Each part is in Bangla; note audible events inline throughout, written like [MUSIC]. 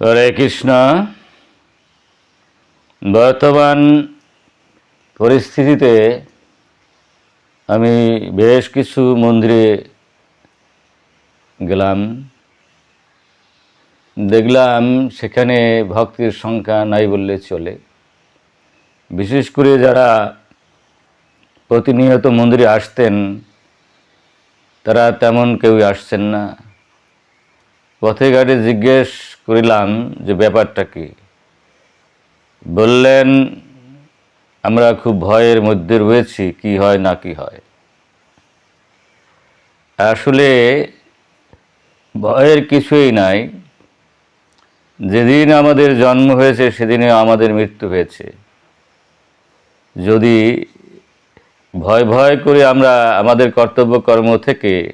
হরে কৃষ্ণ। বর্তমান পরিস্থিতিতে আমি বেশ কিছু মন্দিরে গেলাম। দেখলাম সেখানে ভক্তির সংখ্যা নাই বললে চলে। বিশেষ করে যারা প্রতিনিয়ত মন্দিরে আসতেন, তারা তেমন কেউই আসছেন না। পথে ঘাটে জিজ্ঞেস করিলাম যে ব্যাপারটা কি? বললেন, আমরা খুব ভয়ের মধ্যে রয়েছি, কি হয় না কি হয়? আসলে ভয়ের কিছুই নাই। যেদিন আমাদের জন্ম হয়েছে সেদিনে আমাদের মৃত্যু হয়েছে। যদি ভয় ভয় করে আমরা আমাদের কর্তব্য কর্ম থেকে,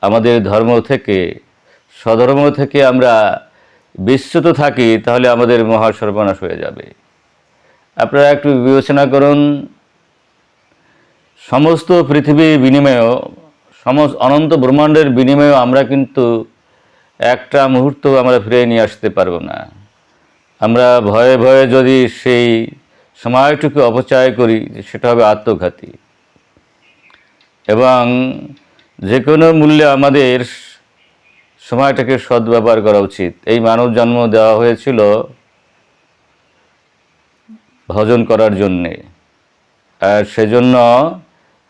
আমাদের ধর্ম থেকে স্বধর্ম থেকে আমরা বিচ্যুত থাকি, তাহলে আমাদের মহা সর্বনাশ হয়ে যাবে। আপনারা একটু বিবেচনা করুন, সমস্ত পৃথিবীর বিনিময়েও, সমস্ত অনন্ত ব্রহ্মাণ্ডের বিনিময়েও আমরা কিন্তু একটা মুহূর্ত আমরা ফিরে নিয়ে আসতে পারব না। আমরা ভয়ে ভয়ে যদি সেই সময়টুকু অপচয় করি, সেটা হবে আত্মঘাতী। এবং যে কোনো মূল্যে আমাদের সময়টাকে সদ্ব্যবহার করা উচিত। এই মানব জন্ম দেওয়া হয়েছিল ভজন করার জন্যে। আর সেজন্য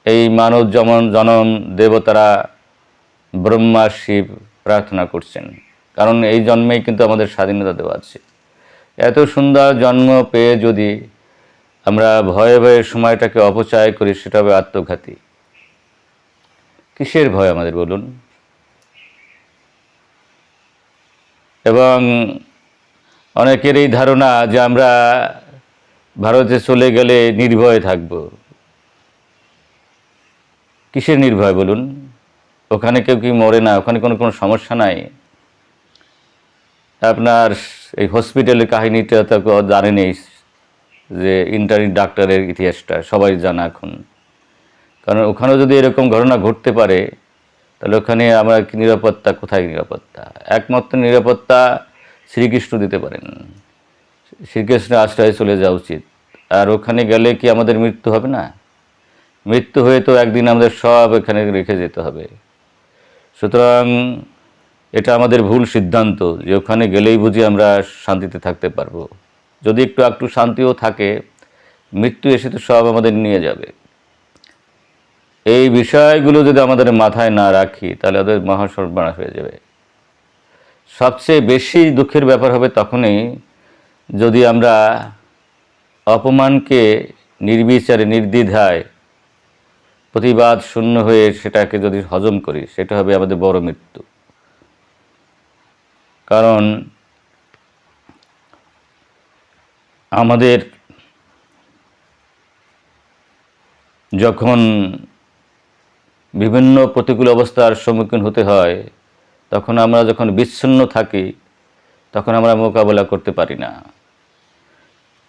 এই মানব যেমন জনম দেবতারা ব্রহ্মা, শিব প্রার্থনা করছেন। কারণ এই জন্মেই কিন্তু আমাদের স্বাধীনতা দেওয়া আছে। এত সুন্দর জন্ম পেয়ে যদি আমরা ভয়ে ভয়ে সময়টাকে অপচয় করি, সেটা হবে আত্মঘাতী। কিসের ভয় আমাদের, বলুন? এবং অনেকের এই ধারণা যে আমরা ভারতে চলে গেলে নির্ভয়ে থাকব। কিসের নির্ভয় বলুন? ওখানে কেউ কি মরে না? ওখানে কোনো কোনো সমস্যা নাই? আপনার এই হসপিটালের কাহিনীটা তো কেউ জানেনই যে ইন্টারনি ডাক্তারের ইতিহাসটা, সবাই জানা এখন। কারণ ওখানেও যদি এরকম ঘটনা ঘটতে পারে তাহলে ওখানে আমরা নিরাপত্তা? কোথায় নিরাপত্তা? একমাত্র নিরাপত্তা শ্রীকৃষ্ণ দিতে পারেন। শ্রীকৃষ্ণের আশ্রয়ে চলে যাওয়া উচিত। আর ওখানে গেলে কি আমাদের মৃত্যু হবে না? মৃত্যু হয়ে তো একদিন আমাদের সব এখানে রেখে যেতে হবে। সুতরাং এটা আমাদের ভুল সিদ্ধান্ত যে ওখানে গেলেই বুঝি আমরা শান্তিতে থাকতে পারব। যদি একটু একটু শান্তিও থাকে, মৃত্যু এসে তো সব আমাদের নিয়ে যাবে। এই বিষয়গুলো যদি আমাদের মাথায় না রাখি, তাহলে ওদের মহাসর্বনাশ হয়ে যাবে। সবচেয়ে বেশি দুঃখের ব্যাপার হবে তখনই যদি আমরা অপমানকে নির্বিচারে, নির্দ্বিধায় প্রতিবাদ শূন্য হয়ে সেটাকে যদি হজম করি, সেটা হবে আমাদের বড় মৃত্যু। কারণ আমাদের যখন বিভিন্ন প্রতিকূল অবস্থার সম্মুখীন হতে হয়, তখন আমরা যখন বিচ্ছিন্ন থাকি, তখন আমরা মোকাবেলা করতে পারি না।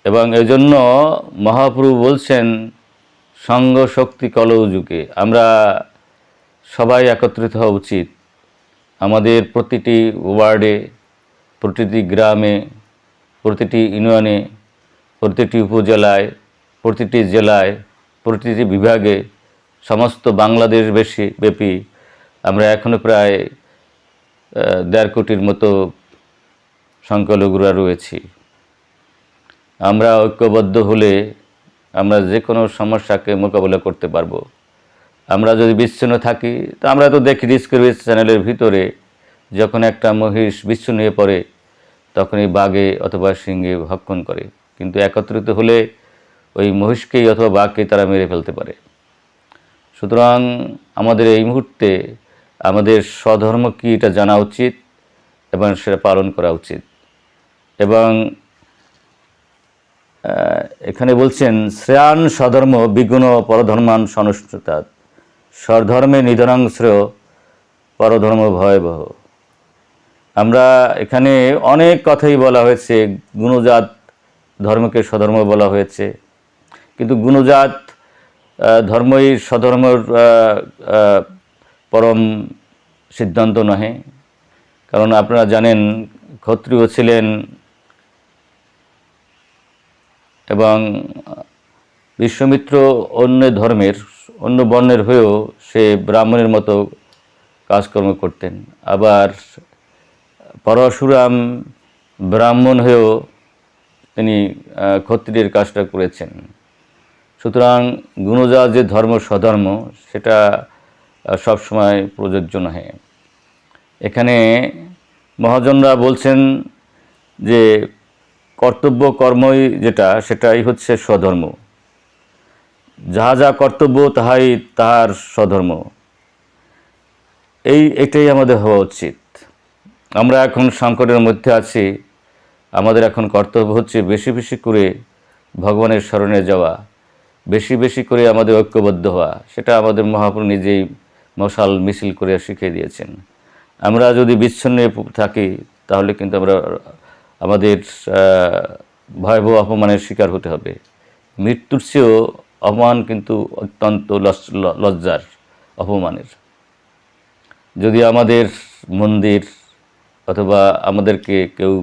এবং এজন্য মহাপ্রভু বলছেন, সঙ্গ শক্তি কলৌযুগে আমরা সবাই একত্রিত হওয়া উচিত। আমাদের প্রতিটি ওয়ার্ডে, প্রতিটি গ্রামে, প্রতিটি ইউনিয়নে, প্রতিটি উপজেলায়, প্রতিটি জেলায়, প্রতিটি বিভাগে সমস্ত বাংলাদেশ বেশি ব্যাপী আমরা এখনও প্রায় দেড় কোটির মতো সংখ্যালঘুরা রয়েছি। আমরা ঐক্যবদ্ধ হলে আমরা যে কোনো সমস্যাকে মোকাবিলা করতে পারব। আমরা যদি বিচ্ছিন্ন থাকি, তো আমরা তো দেখি ডিসকাভারি চ্যানেলের ভিতরে যখন একটা মহিষ বিচ্ছিন্ন হয়ে পড়ে, তখনই বাঘে অথবা সিংহে ভক্ষণ করে। কিন্তু একত্রিত হলে ওই মহিষকেই অথবা বাঘকেই তারা মেরে ফেলতে পারে। সুতরাং আমাদের এই মুহূর্তে আমাদের স্বধর্ম কী এটা জানা উচিত এবং সেটা পালন করা উচিত? এবং এখানে বলছেন, শ্রেয়ান স্বধর্ম বিগুণ পরধর্মান সনুষ্ঠতা স্বধর্মে নিধনাং শ্রেয় পরধর্ম ভয়াবহ। আমরা এখানে অনেক কথাই বলা হয়েছে, গুণজাত ধর্মকে স্বধর্ম বলা হয়েছে। কিন্তু গুণজাত ধর্মই স্বধর্মর পরম সিদ্ধান্ত নহে। কারণ আপনারা জানেন, ক্ষত্রিয় ছিলেন এবং বিশ্বমিত্র অন্য ধর্মের, অন্য বর্ণের হয়েও সে ব্রাহ্মণের মতো কাজকর্ম করতেন। আবার পরশুরাম ব্রাহ্মণ হয়েও তিনি ক্ষত্রিয়ের কাজটা করেছেন। সুতরাং গুণজা যে ধর্ম, স্বধর্ম, সেটা সবসময় প্রযোজ্য নহে। এখানে মহাজনরা বলছেন যে কর্তব্য কর্মই যেটা, সেটাই হচ্ছে স্বধর্ম। যাহা যা কর্তব্য, তাহাই তাহার স্বধর্ম। এই, এটাই আমাদের হওয়া উচিত। আমরা এখন সংকটের মধ্যে আছি। আমাদের এখন কর্তব্য হচ্ছে বেশি বেশি করে ভগবানের স্মরণে যাওয়া। বেশি বেশি করে আমাদের ঐক্যবদ্ধ হওয়া, সেটা আমাদের মহাপুরু নিজেই মশাল, মিছিল করে শিখিয়ে দিয়েছেন। আমরা যদি বিচ্ছিন্ন থাকি, তাহলে কিন্তু আমরা, আমাদের ভয়াবহ অপমানের শিকার হতে হবে। মৃত্যুর চেয়েও অপমান কিন্তু অত্যন্ত লজ্জার অপমানের। যদি আমাদের মন্দির অথবা আমাদেরকে কেউ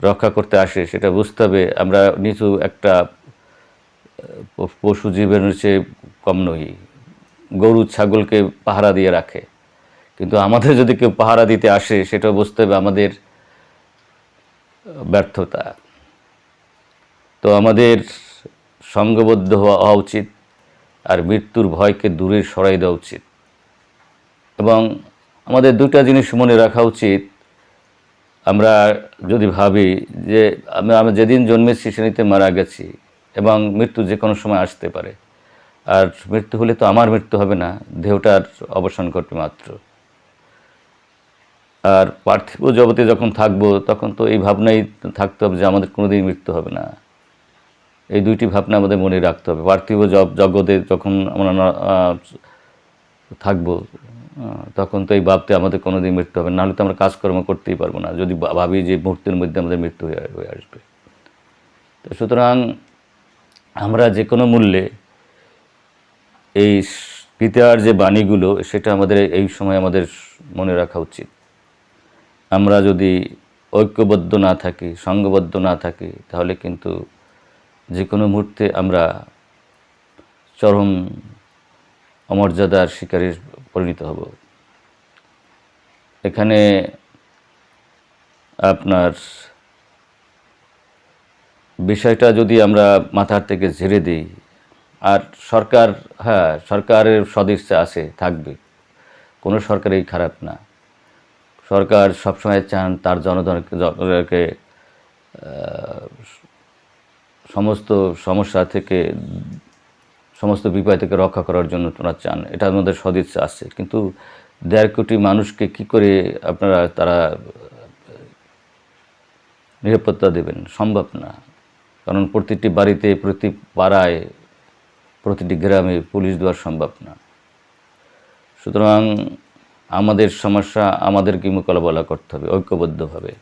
রক্ষা করতে আসে, সেটা বুঝতে হবে, আমরা নিচু একটা পশু জীবের চেয়ে কম নই। গরু, ছাগলকে পাহারা দিয়ে রাখে। কিন্তু আমাদের যদি কেউ পাহারা দিতে আসে, সেটা বুঝতে হবে আমাদের ব্যর্থতা। তো আমাদের সঙ্গবদ্ধ হওয়া উচিত, আর মৃত্যুর ভয়কে দূরে সরাই দেওয়া উচিত। এবং আমাদের দুটা জিনিস মনে রাখা উচিত। আমরা যদি ভাবি যে আমি আমি যেদিন জন্মেছি, সেদিনতে মারা গেছি। এবং মৃত্যু যে কোনো সময় আসতে পারে। আর মৃত্যু হলে তো আমার মৃত্যু হবে না, দেহটার অবসান ঘটবে মাত্র। আর পার্থিব জগতে যখন থাকব, তখন তো এই ভাবনাই থাকতে হবে যে আমাদের কোনোদিন মৃত্যু হবে না। এই দুইটি ভাবনা আমাদের মনে রাখতে হবে। পার্থিব জগতে যখন আমরা থাকব তখন তো এই ভাবতে আমাদের কোনোদিন মৃত্যু হবে নাহলে তো আমরা কাজকর্ম করতেই পারব না। যদি ভাবি যে মুহূর্তের মধ্যে আমাদের মৃত্যু হয়ে আসবে। তো সুতরাং আমরা যে কোনো মূল্যে এই গীতার যে বাণীগুলো, সেটা আমাদের এই সময় আমাদের মনে রাখা উচিত। আমরা যদি ঐক্যবদ্ধ না থাকি, সঙ্গবদ্ধ না থাকি, তাহলে কিন্তু যে কোনো মুহূর্তে আমরা চরম অমর্যাদার শিকারে পরিণত হব। এখানে আপনার বিষয়টা যদি আমরা মাথার থেকে ঝেড়ে দিই, আর সরকার হ্যাঁ সরকারের সদিচ্ছা আছে, থাকবে। কোনো সরকারই খারাপ না। সরকার সবসময় চান তার জনগণকে সমস্ত সমস্যা থেকে, সমস্ত বিপদ থেকে রক্ষা করার জন্য তোমরা চান। এটা আমাদের সদিচ্ছা আছে। কিন্তু দেড় কোটি মানুষকে কি করে আপনারা তারা নিরাপত্তা দেবেন? সম্ভব না। কারণ প্রতিটি বাড়িতে, প্রতি পাড়ায়, প্রতিটি গ্রামে পুলিশ দেওয়া সম্ভব না। সুতরাং আমাদের সমস্যা আমাদেরকে মোকাবেলা করতে হবে, ঐক্যবদ্ধভাবে।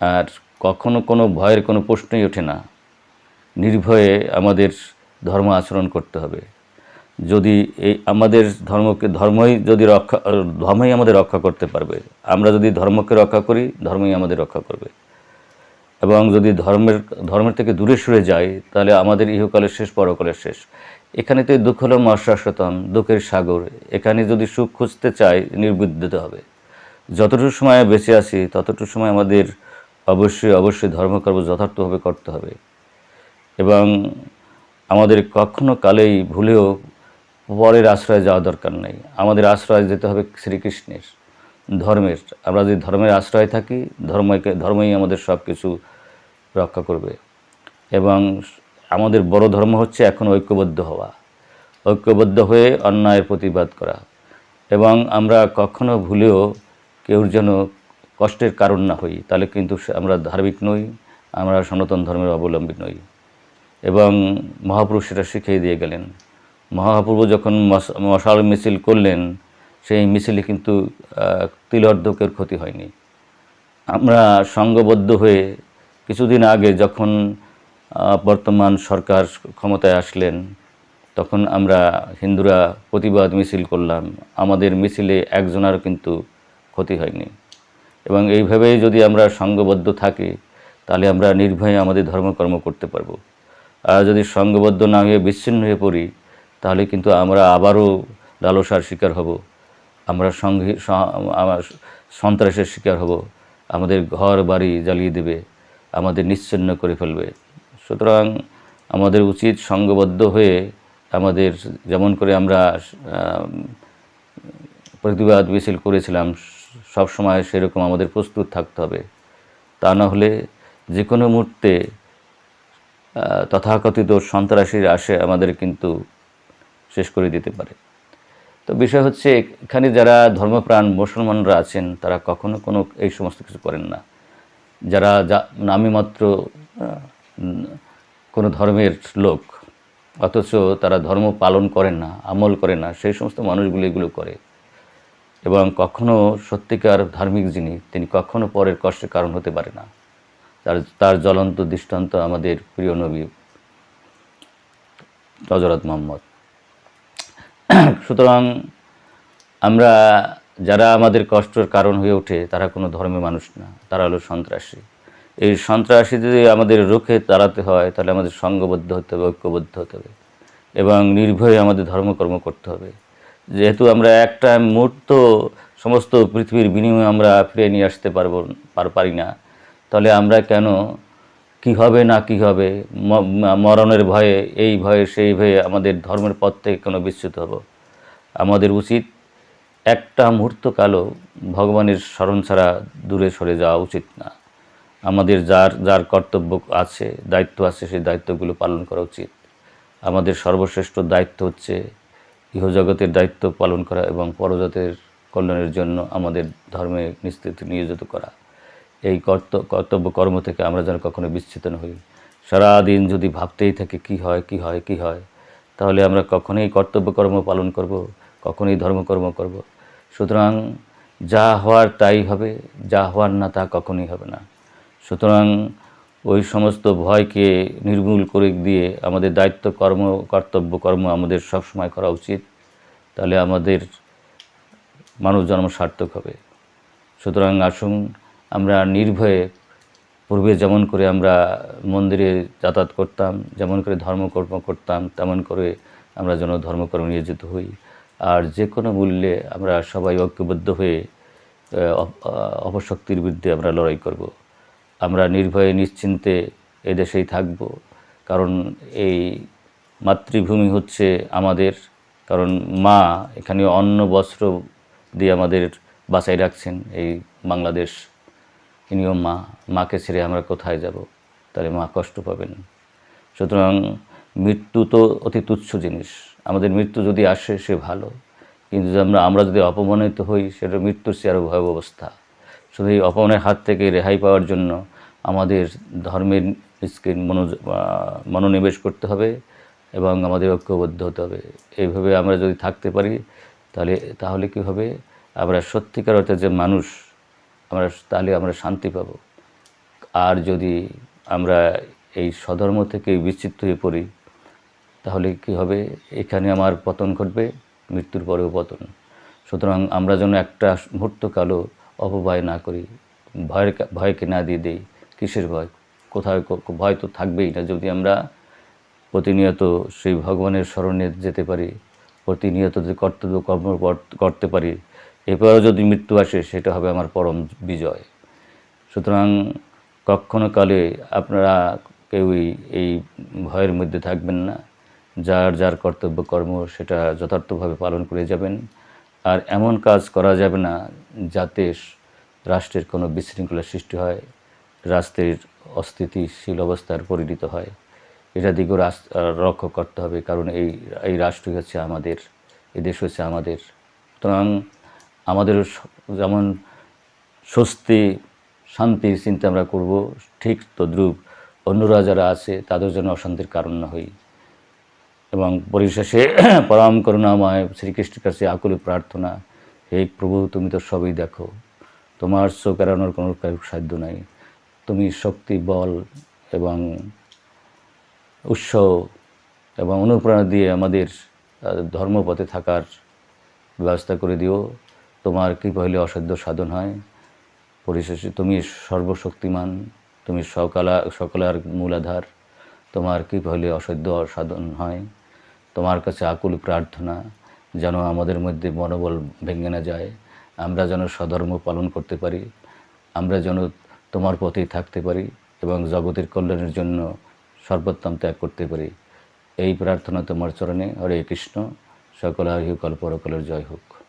আর কখনো কোনো ভয়ের কোনো প্রশ্নই ওঠে না। নির্ভয়ে আমাদের ধর্ম আচরণ করতে হবে। যদি এই আমাদের ধর্মকে, ধর্মই যদি রক্ষা, ধর্মই আমাদের রক্ষা করতে পারবে, আমরা যদি ধর্মকে রক্ষা করি, ধর্মই আমাদের রক্ষা করবে। এবং যদি ধর্মের ধর্মের থেকে দূরে সরে যাই, তাহলে আমাদের ইহকালের শেষ, পরকালের শেষ। এখানে তো দুঃখ হলো মহাশ্বাসতম দুঃখের সাগর। এখানে যদি সুখ খুঁজতে চাই নির্বুদ্ধিত হবে। যতটুকু সময় বেঁচে আছি, ততটুকু সময় আমাদের অবশ্যই অবশ্যই ধর্মকর্ম যথার্থভাবে করতে হবে। এবং আমাদের কখনো কালেই ভুলেও পরের আশ্রয়ে যাওয়া দরকার নেই। আমাদের আশ্রয় যেতে হবে শ্রীকৃষ্ণের। ধর্মের, আমরা যদি ধর্মের আশ্রয় থাকি, ধর্মকে, ধর্মই আমাদের সব কিছু রক্ষা করবে। এবং আমাদের বড় ধর্ম হচ্ছে এখন ঐক্যবদ্ধ হওয়া, ঐক্যবদ্ধ হয়ে অন্যায়ের প্রতিবাদ করা। এবং আমরা কখনো ভুলেও কেউর যেন কষ্টের কারণ না হই, তাহলে কিন্তু আমরা ধার্মিক নই, আমরা সনাতন ধর্মের অবলম্বী নই। এবং মহাপুরুষ সেটা শিখিয়ে দিয়ে গেলেন। মহাপ্রভু যখন মশ- মশাল মিছিল করলেন সেই মিছিলে কিন্তু তিলর্ধকের ক্ষতি হয়নি। আমরা সংঘবদ্ধ হয়ে কিছুদিন আগে যখন বর্তমান সরকার ক্ষমতায় আসলেন, তখন আমরা হিন্দুরা প্রতিবাদ মিছিল করলাম। আমাদের মিছিলে একজনারও কিন্তু ক্ষতি হয়নি। এবং এইভাবেই যদি আমরা সঙ্গবদ্ধ থাকি, তাহলে আমরা নির্ভয়ে আমাদের ধর্মকর্ম করতে পারব। আর যদি সঙ্গবদ্ধ না হয়ে বিচ্ছিন্ন হয়ে পড়ি, তাহলে কিন্তু আমরা আবারও লালসার শিকার হব। আমরা সঙ্গে আমার সন্ত্রাসের শিকার হব। আমাদের ঘর বাড়ি জ্বালিয়ে দেবে। আমাদের নিশ্চিন্ন করে ফেলবে। সুতরাং আমাদের উচিত সঙ্গবদ্ধ হয়ে আমাদের যেমন করে আমরা প্রতিবাদ মিছিল করেছিলাম, সব সময় সেরকম আমাদের প্রস্তুত থাকতে হবে। তা না হলে যে কোনো মুহূর্তে তথাকথিত সন্ত্রাসীর আসে আমাদের কিন্তু শেষ করে দিতে পারে। তো বিষয় হচ্ছে, এখানে যারা ধর্মপ্রাণ মুসলমানরা আছেন, তারা কখনো কোনো এই সমস্ত কিছু করেন না। যারা যা নামী মাত্র, কোনো ধর্মের লোক, অথচ তারা ধর্ম পালন করেন না, আমল করে না, সেই সমস্ত মানুষগুলো এগুলো করে। এবং কখনো সত্যিকার ধার্মিক যিনি, তিনি কখনো পরের কষ্টের কারণ হতে পারে না। তার তার জ্বলন্ত দৃষ্টান্ত আমাদের প্রিয় নবী হজরত মোহাম্মদ। সুতরাং আমরা যারা আমাদের কষ্টের কারণ হয়ে ওঠে, তারা কোনো ধর্মের মানুষ না, তারা হলো সন্ত্রাসী। এই সন্ত্রাসী যদি আমাদের রুখে দাঁড়াতে হয়, তাহলে আমাদের সঙ্গবদ্ধ হতে হবে, ঐক্যবদ্ধ হতে হবে এবং নির্ভয়ে আমাদের ধর্মকর্ম করতে হবে। যেহেতু আমরা একটা মুহূর্ত সমস্ত পৃথিবীর বিনিময়ে আমরা ফিরে নিয়ে আসতে পারব, পার- পারি না, তাহলে আমরা কেন, কি হবে না কি হবে মরণের ভয়ে, এই ভয়ে, সেই ভয়ে আমাদের ধর্মের পথ থেকে কোনো বিচ্যুত হব? আমাদের উচিত একটা মুহূর্ত কালও ভগবানের স্মরণ ছাড়া দূরে সরে যাওয়া উচিত না। আমাদের যার যার কর্তব্য আছে, দায়িত্ব আছে, সেই দায়িত্বগুলো পালন করা উচিত। আমাদের সর্বশ্রেষ্ঠ দায়িত্ব হচ্ছে ইহজগতের দায়িত্ব পালন করা এবং পরজাতের কল্যাণের জন্য আমাদের ধর্মে নিশ্চিত নিয়োজিত করা। এই কর্ত, কর্তব্য কর্ম থেকে আমরা যেন কখনো বিচ্ছিন্ন না হই। সারাদিন যদি ভাবতেই থাকি, কি হয় কি হয় কি হয়, তাহলে আমরা কখনোই কর্তব্য কর্ম পালন করব কখনোই ধর্মকর্ম করব। সুতরাং যা হওয়ার তাই হবে, যা হওয়ার না তা কখনোই হবে না। সুতরাং ওই সমস্ত ভয়কে নির্মূল করে দিয়ে আমাদের দায়িত্ব, কর্ম, কর্তব্য, কর্ম আমাদের সবসময় করা উচিত। তাহলে আমাদের মানব জন্ম সার্থক হবে। সুতরাং আসুন আমরা নির্ভয়ে পূর্বে যেমন করে আমরা মন্দিরে যাতায়াত করতাম, যেমন করে ধর্মকর্ম করতাম, তেমন করে আমরা যেন ধর্মকর্ম নিয়োজিত হই। আর যে কোনো মূল্যে আমরা সবাই ঐক্যবদ্ধ হয়ে অপশক্তির বিরুদ্ধে আমরা লড়াই করব। আমরা নির্ভয়ে নিশ্চিন্তে এদেশেই থাকব। কারণ এই মাতৃভূমি হচ্ছে আমাদের, কারণ মা এখানে অন্ন, বস্ত্র দিয়ে আমাদের বাঁচাই রাখছেন এই বাংলাদেশ। ইনিও মা, মাকে ছেড়ে আমরা কোথায় যাব? তাহলে মা কষ্ট পাবেন। সুতরাং মৃত্যু তো অতি তুচ্ছ জিনিস। আমাদের মৃত্যু যদি আসে, সে ভালো। কিন্তু আমরা আমরা যদি অপমানিত হই, সেটা মৃত্যুর চেয়ে আরও ভয়াবহ অবস্থা। শুধু এই অপমানের হাত থেকে রেহাই পাওয়ার জন্য আমাদের ধর্মের দিকে মনো মনোনিবেশ করতে হবে এবং আমাদের ঐক্যবদ্ধ হতে হবে। এইভাবে আমরা যদি থাকতে পারি, তাহলে তাহলে কী হবে? আমরা সত্যিকার অর্থে যে মানুষ, আমরা তাহলে আমরা শান্তি পাব। আর যদি আমরা এই স্বধর্ম থেকে বিচ্ছিন্ন হয়ে পড়ি তাহলে কি হবে? এখানে আমার পতন ঘটবে, মৃত্যুর পরেও পতন। সুতরাং আমরা যেন একটা মুহূর্তকালও অপভয় না করি। ভয়ের ভয়কে না দিয়ে দেই। কিসের ভয়? কোথায় ভয় তো থাকবেই না। যদি আমরা প্রতিনিয়ত সেই ভগবানের স্মরণে যেতে পারি, প্রতিনিয়ত যে কর্তব্য কর্ম কর- করতে পারি এরপরেও যদি মৃত্যু আসে, সেটা হবে আমার পরম বিজয়। সুতরাং কখনো কালে আপনারা কেউই এই ভয়ের মধ্যে থাকবেন না। যার যার কর্তব্য কর্ম সেটা যথার্থভাবে পালন করে যাবেন। আর এমন কাজ করা যাবে না যাতে রাষ্ট্রের কোনো বিশৃঙ্খলা সৃষ্টি হয় রাষ্ট্রের অস্থিতিশীল অবস্থার পরিণত হয়। এটা দিকেও আহ, করতে হবে কারণ এই এই রাষ্ট্রই হচ্ছে আমাদের এই দেশ হচ্ছে আমাদের। সুতরাং আমাদের যেমন স্বস্তি শান্তির চিন্তা আমরা করব ঠিক তদ্রূপ অন্যরা যারা আছে তাদের জন্য অশান্তির কারণ না হই। এবং পরিশেষে [CLEARS THROAT] পরম করুণাময় শ্রীকৃষ্ণের কাছে আকুল প্রার্থনা, হে প্রভু, তুমি তো সবই দেখো। তোমার চোখ এড়ানোর কোনো সাধ্য নাই। তুমি শক্তি, বল এবং উৎস এবং অনুপ্রেরণা দিয়ে আমাদের ধর্মপথে থাকার ব্যবস্থা করে দিও। তোমার কৃপা হলে অসাধ্য সাধন হয়। পরিশেষে তুমি সর্বশক্তিমান, তুমি সকলা, সকলার মূলাধার। তোমার কি হলে অসাধ্য সাধন হয়। তোমার কাছে আকুল প্রার্থনা যেন আমাদের মধ্যে মনোবল ভেঙে না যায়। আমরা যেন স্বধর্ম পালন করতে পারি। আমরা যেন তোমার পথেই থাকতে পারি এবং জগতের কল্যাণের জন্য সর্বোত্তম ত্যাগ করতে পারি। এই প্রার্থনা তোমার চরণে। হরে কৃষ্ণ। সকল আয়ু কল্পরকলের জয় হোক।